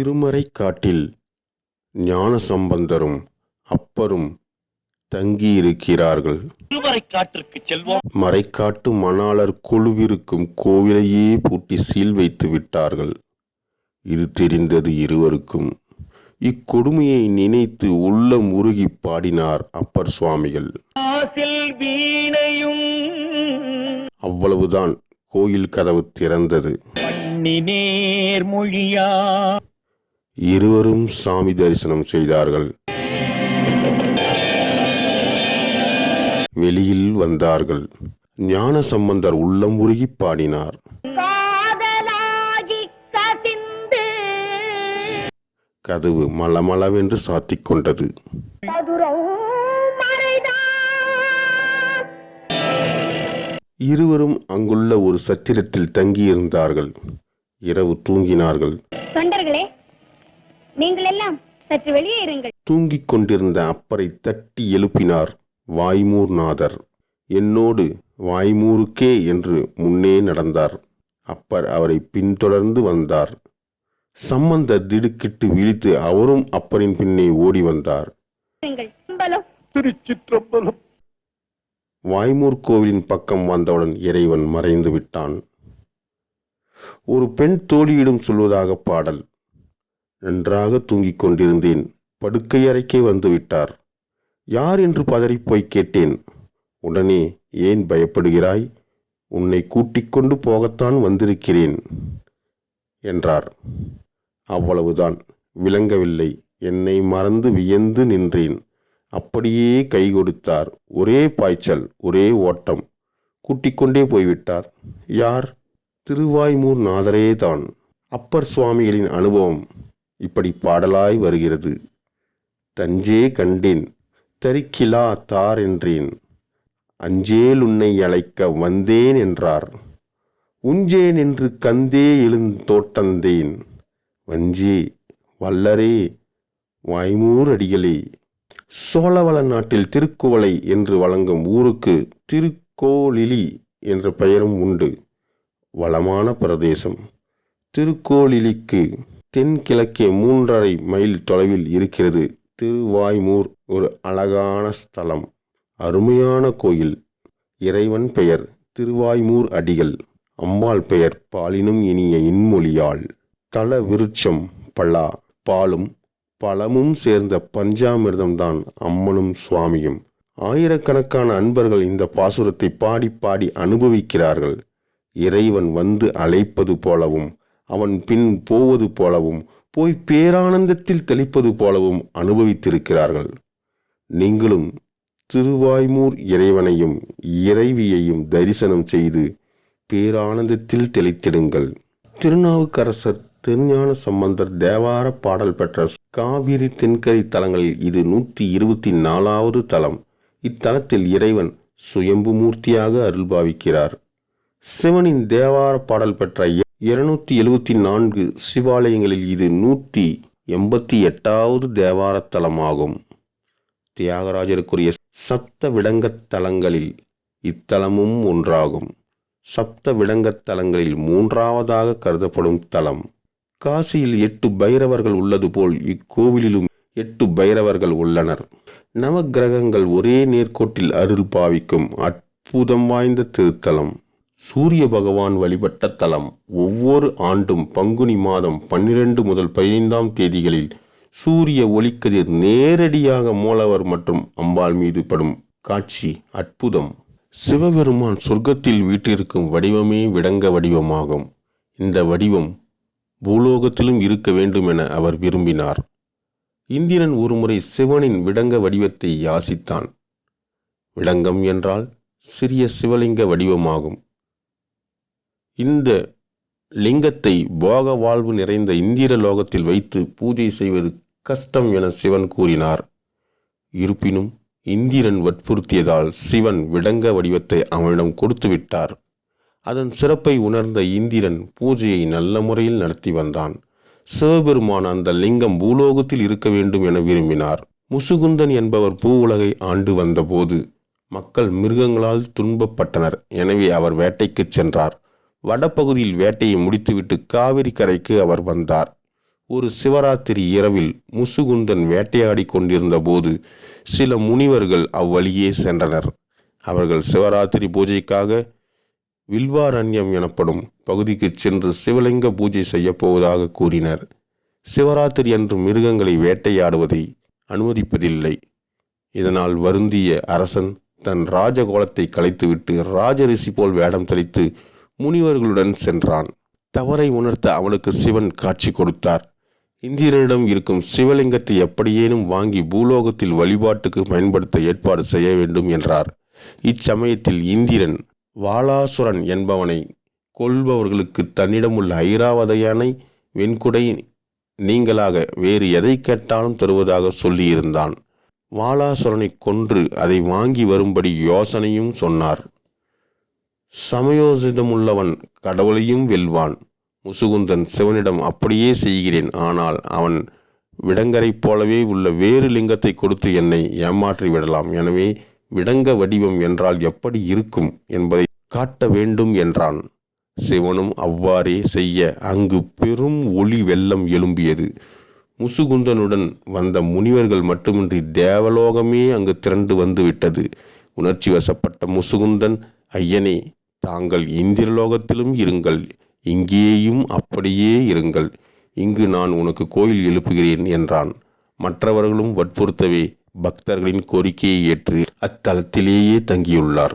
திருமறை காட்டில் ஞான சம்பந்தரும் அப்பரும் தங்கியிருக்கிறார்கள். மறைக்காட்டு மணாளர் குழுவிருக்கும் கோவிலையே பூட்டி சீல் வைத்து விட்டார்கள். இது தெரிந்தது இருவருக்கும். இக்கொடுமையை நினைத்து உள்ளம் உருகி பாடினார் அப்பர் சுவாமிகள். அவ்வளவுதான் கோயில் கதவு திறந்தது. நேர்மொழியா இருவரும் சாமி தரிசனம் செய்தார்கள். வெளியில் வந்தார்கள். ஞான சம்பந்தர் உள்ளம் உருகி பாடினார். கதவு மளமளவென்று சாத்திக் கொண்டது. இருவரும் அங்குள்ள ஒரு சத்திரத்தில் தங்கியிருந்தார்கள். இரவு தூங்கினார்கள். நீங்கள் எல்லாம் சற்று வெளியே இருங்கள். தூங்கிக் கொண்டிருந்த அப்பரை தட்டி எழுப்பினார் வாய்மூர்நாதர். என்னோடு வாய்மூருக்கே என்று முன்னே நடந்தார். அப்பர் அவரை பின்தொடர்ந்து வந்தார். சம்பந்தர் திடுக்கிட்டு விழித்து அவரும் அப்பரின் பின்னே ஓடி வந்தார். வாய்மூர் கோவிலின் பக்கம் வந்தவுடன் இறைவன் மறைந்து விட்டான். ஒரு பெண் தோழியிடம் சொல்வதாக பாடல். நன்றாக தூங்கிக் கொண்டிருந்தேன். படுக்கை அறைக்கே வந்து விட்டார். யார் என்று பதறிப்போய் கேட்டேன். உடனே ஏன் பயப்படுகிறாய்? உன்னை கூட்டிக் கொண்டு போகத்தான் வந்திருக்கிறேன் என்றார். அவ்வளவுதான். விளங்கவில்லை. என்னை மறந்து வியந்து நின்றேன். அப்படியே கை கொடுத்தார். ஒரே பாய்ச்சல் ஒரே ஓட்டம். கூட்டிக்கொண்டே போய்விட்டார். யார்? திருவாய்மூர் நாதரே தான் அப்பர் சுவாமிகளின் அனுபவம். இப்படி பாடலாய் வருகிறது. தஞ்சே கண்டேன் தரிக்கிலா தார் என்றேன். அஞ்சேல் உன்னை அழைக்க வந்தேன் என்றார். உஞ்சேன் என்று கந்தே எழுந்தோட்டந்தேன் வஞ்சே வல்லரே வாய்மூர் அடிகளே சோழவள நாட்டில் திருக்குவளை என்று வழங்கும் ஊருக்கு திருக்கோளிலி என்ற பெயரும் உண்டு. வளமான பிரதேசம். திருக்கோளிலிக்கு தென்கிழக்கே மூன்றரை மைல் தொலைவில் இருக்கிறது திருவாய்மூர். ஒரு அழகான ஸ்தலம். அருமையான கோயில். இறைவன் பெயர் திருவாய்மூர் அடிகள். அம்பாள் பெயர் பாலினும் இனிய இன்மொழியாள். தல விருட்சம் பலா பாலும் பழமும் சேர்ந்த பஞ்சாமிர்தம்தான் அம்மனும் சுவாமியும். ஆயிரக்கணக்கான அன்பர்கள் இந்த பாசுரத்தை பாடி பாடி அனுபவிக்கிறார்கள். இறைவன் வந்து அழைப்பது போலவும் அவன் பின் போவது போலவும் போய் பேரானந்தத்தில் தெளிப்பது போலவும் அனுபவித்திருக்கிறார்கள். நீங்களும் திருவாய்மூர் இறைவனையும் இறைவியையும் தரிசனம் செய்து பேரானந்தத்தில் தெளித்திடுங்கள். திருநாவுக்கரசர் திருஞான சம்பந்தர் தேவார பாடல் பெற்ற காவிரி தென்கரை தலங்களில் இது நூற்றி இருபத்தி நாலாவது தலம். இத்தலத்தில் இறைவன் சுயம்பு மூர்த்தியாக அருள்பாவிக்கிறார். சிவனின் தேவார பாடல் பெற்ற இருநூற்றி எழுபத்தி நான்கு சிவாலயங்களில் இது நூற்றி எண்பத்தி எட்டாவது தேவாரத்தலமாகும். தியாகராஜருக்குரிய சப்த விடங்கத்தலங்களில் இத்தலமும் ஒன்றாகும். சப்த விடங்கத்தலங்களில் மூன்றாவதாக கருதப்படும் தலம். காசியில் எட்டு பைரவர்கள் உள்ளது போல் இக்கோவிலிலும் எட்டு பைரவர்கள் உள்ளனர். நவக்கிரகங்கள் ஒரே நேர்கோட்டில் அருள் பாவிக்கும் அற்புதம் வாய்ந்த திருத்தலம். சூரிய பகவான் வழிபட்ட தலம் ஒவ்வொரு ஆண்டும் பங்குனி மாதம் பன்னிரண்டு முதல் பதினைந்தாம் தேதிகளில் சூரிய ஒளிக்கதிர் நேரடியாக மூலவர் மற்றும் அம்பாள் மீது படும் காட்சி அற்புதம். சிவபெருமான் சொர்க்கத்தில் வீட்டிருக்கும் வடிவமே விடங்க வடிவமாகும். இந்த வடிவம் பூலோகத்திலும் இருக்க வேண்டும் என அவர் விரும்பினார். இந்திரன் ஒருமுறை சிவனின் விடங்க வடிவத்தை யாசித்தான். விடங்கம் என்றால் சிறிய சிவலிங்க வடிவமாகும். இந்த லிங்கத்தை போக வாழ்வு நிறைந்த இந்திர லோகத்தில் வைத்து பூஜை செய்வது கஷ்டம் என சிவன் கூறினார். இருப்பினும் இந்திரன் வற்புறுத்தியதால் சிவன் விடங்க வடிவத்தை அவனிடம் கொடுத்து விட்டார். அதன் சிறப்பை உணர்ந்த இந்திரன் பூஜையை நல்ல முறையில் நடத்தி வந்தான். சிவபெருமான் அந்த லிங்கம் பூலோகத்தில் இருக்க வேண்டும் என விரும்பினார். முசுகுந்தன் என்பவர் பூவுலகை ஆண்டு வந்தபோது மக்கள் மிருகங்களால் துன்பப்பட்டனர். எனவே அவர் வேட்டைக்குச் சென்றார். வடபகுதியில் வேட்டையை முடித்துவிட்டு காவிரி கரைக்கு அவர் வந்தார். ஒரு சிவராத்திரி இரவில் முசுகுந்தன் வேட்டையாடி கொண்டிருந்த போது சில முனிவர்கள் அவ்வழியே சென்றனர். அவர்கள் சிவராத்திரி பூஜைக்காக வில்வாரண்யம் எனப்படும் பகுதிக்கு சென்று சிவலிங்க பூஜை செய்யப் போவதாக கூறினர். சிவராத்திரி அன்று மிருகங்களை வேட்டையாடுவதை அனுமதிப்பதில்லை. இதனால் வருந்திய அரசன் தன் ராஜகோலத்தை கலைத்துவிட்டு ராஜரிசி போல் வேடம் தரித்து முனிவர்களுடன் சென்றான். தவறை உணர்த்த அவனுக்கு சிவன் காட்சி கொடுத்தார். இந்திரனிடம் இருக்கும் சிவலிங்கத்தை எப்படியேனும் வாங்கி பூலோகத்தில் வழிபாட்டுக்கு பயன்படுத்த ஏற்பாடு செய்ய வேண்டும் என்றார். இச்சமயத்தில் இந்திரன் வாலாசுரன் என்பவனை கொள்பவர்களுக்கு தன்னிடமுள்ள ஐராவதையானை வெண்குடை நீங்களாக வேறு எதை கேட்டாலும் தருவதாக சொல்லியிருந்தான். வாலாசுரனை கொன்று அதை வாங்கி வரும்படி யோசனையும் சொன்னார். சமயோசிதமுள்ளவன் கடவுளையும் வெல்வான். முசுகுந்தன் சிவனிடம் அப்படியே செய்கிறேன். ஆனால் அவன் விடங்கரைப் போலவே உள்ள வேறு லிங்கத்தை கொடுத்து என்னை ஏமாற்றி விடலாம். எனவே விடங்க வடிவம் என்றால் எப்படி இருக்கும் என்பதை காட்ட வேண்டும் என்றான். சிவனும் அவ்வாறே செய்ய அங்கு பெரும் ஒளி வெள்ளம் எழும்பியது. முசுகுந்தனுடன் வந்த முனிவர்கள் மட்டுமின்றி தேவலோகமே அங்கு திரண்டு வந்து விட்டது உணர்ச்சி வசப்பட்ட முசுகுந்தன் ஐயனே தாங்கள் இந்திரலோகத்திலும் இருங்கள் இங்கேயும் அப்படியே இருங்கள். இங்கு நான் உனக்கு கோயில் எழுப்புகிறேன் என்றான். மற்றவர்களும் வற்புறுத்தவே பக்தர்களின் கோரிக்கையை ஏற்று அத்தலத்திலேயே தங்கியுள்ளார்.